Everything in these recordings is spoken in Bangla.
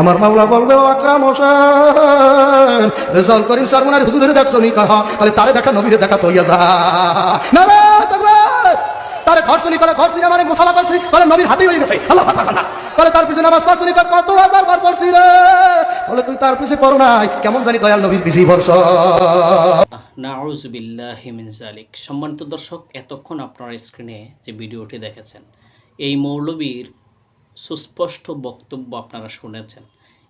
আমার মাওলা বলবে, ও আকরাম হোসেন রেজাল্ট করিম সারমনার হুজুরের দেখছ নি কাহা? তাহলে তারে দেখা, নবীরে দেখা তো ইয়া যা। না না তারে ধর্ষণী করে ধর্ষণী মানে মুসালা করছি তাহলে নবীর হাতেই হয়ে গেছে। আল্লাহ তাহলে তার পিছনে নামাজ পড়ছি কত হাজার বার পড়ছি রে। তাহলে তুই তার পিছে পড়ো নাই। কেমন জানি দয়াল নবীর পিছিয়ে ভরস নাউজবিল্লাহিমিন জালিক সম্মানিত দর্শক, এতক্ষণ আপনার স্ক্রিনে যে ভিডিওটি দেখেছেন, এই মৌলবীর সুস্পষ্ট বক্তব্য আপনারা শুনেছেন।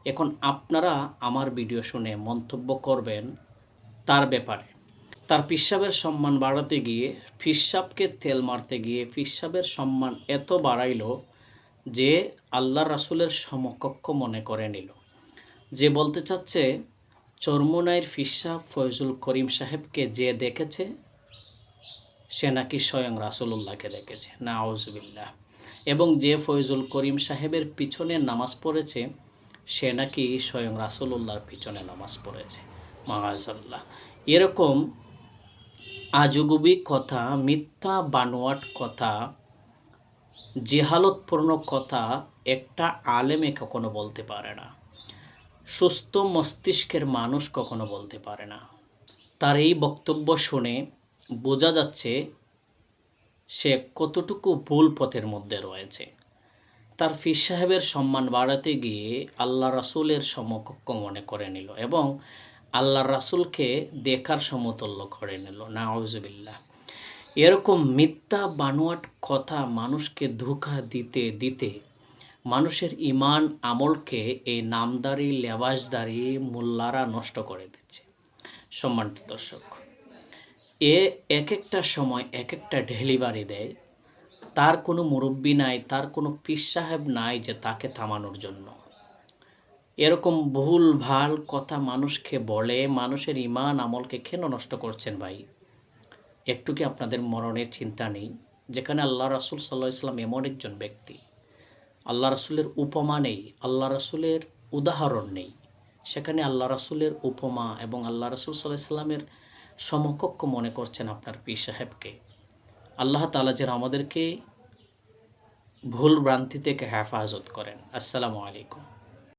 এখন আপনারা আমার ভিডিও শুনে মন্তব্য করবেন তার ব্যাপারে। তার পিসাবের সম্মান বাড়াতে গিয়ে ফিসাবকে তেল মারতে গিয়ে ফিসাবের সম্মান এত বাড়াইল যে আল্লাহ রাসুলের সমকক্ষ মনে করে নিল। যে বলতে চাচ্ছে চরমোনাইয়ের ফিসাব ফয়জুল করিম সাহেবকে যে দেখেছে, সে নাকি স্বয়ং রাসুলুল্লাহকে দেখেছে। না আউজবিল্লাহ এবং যে ফয়জুল করিম সাহেবের পিছনে নামাজ পড়েছে, সে নাকি স্বয়ং রাসুলুল্লাহর পিছনে নামাজ পড়েছে। মাহাজাল্লাহ এরকম আজগুবি কথা, মিথ্যা বানোয়াট কথা, জেহালতপূর্ণ কথা একটা আলেমে কখনো বলতে পারে না। সুস্থ মস্তিষ্কের মানুষ কখনো বলতে পারে না। তার এই বক্তব্য শুনে বোঝা যাচ্ছে সে কতটুকু ভুল পথের মধ্যে রয়েছে। তার ফির সাহেবের সম্মান বাড়াতে গিয়ে আল্লাহ রাসুলের সমকক্ষ মনে করে নিল এবং আল্লাহ রাসুলকে দেখার সমতুল্য করে নিল। নাউজবিল্লাহ। এরকম মিথ্যা বানোয়াট কথা মানুষকে ধোঁকা দিতে দিতে মানুষের ইমান আমলকে এই নামদারি, লেবাসদারি, মোল্লারা নষ্ট করে দিচ্ছে। সম্মানিত দর্শক এ এক একটা সময় এক একটা ডেলিভারি দেয়। তার কোনো মুরব্বী নাই, তার কোনো পীর সাহেব নাই যে তাকে থামানোর জন্য। এরকম ভুল ভালো কথা মানুষকে বলে, মানুষের ইমান আমলকে কেন নষ্ট করছেন ভাই? একটু কি আপনাদের মরণের চিন্তা নেই? যেখানে আল্লাহ রাসুল সাল্লাহ ইসলাম এমন একজন ব্যক্তি। আল্লাহ রাসুলের উপমা নেই, আল্লাহ রাসুলের উদাহরণ নেই। সেখানে আল্লাহ রাসুলের উপমা এবং আল্লাহ রাসুল সাল্লাহ ইসলামের সমকক্ষ মনে করছেন আপনার পীর সাহেবকে। আল্লাহ তালা যেন আমাদেরকে ভুল ভ্রান্তি থেকে হেফাজত করেন। আসসালামু আলাইকুম।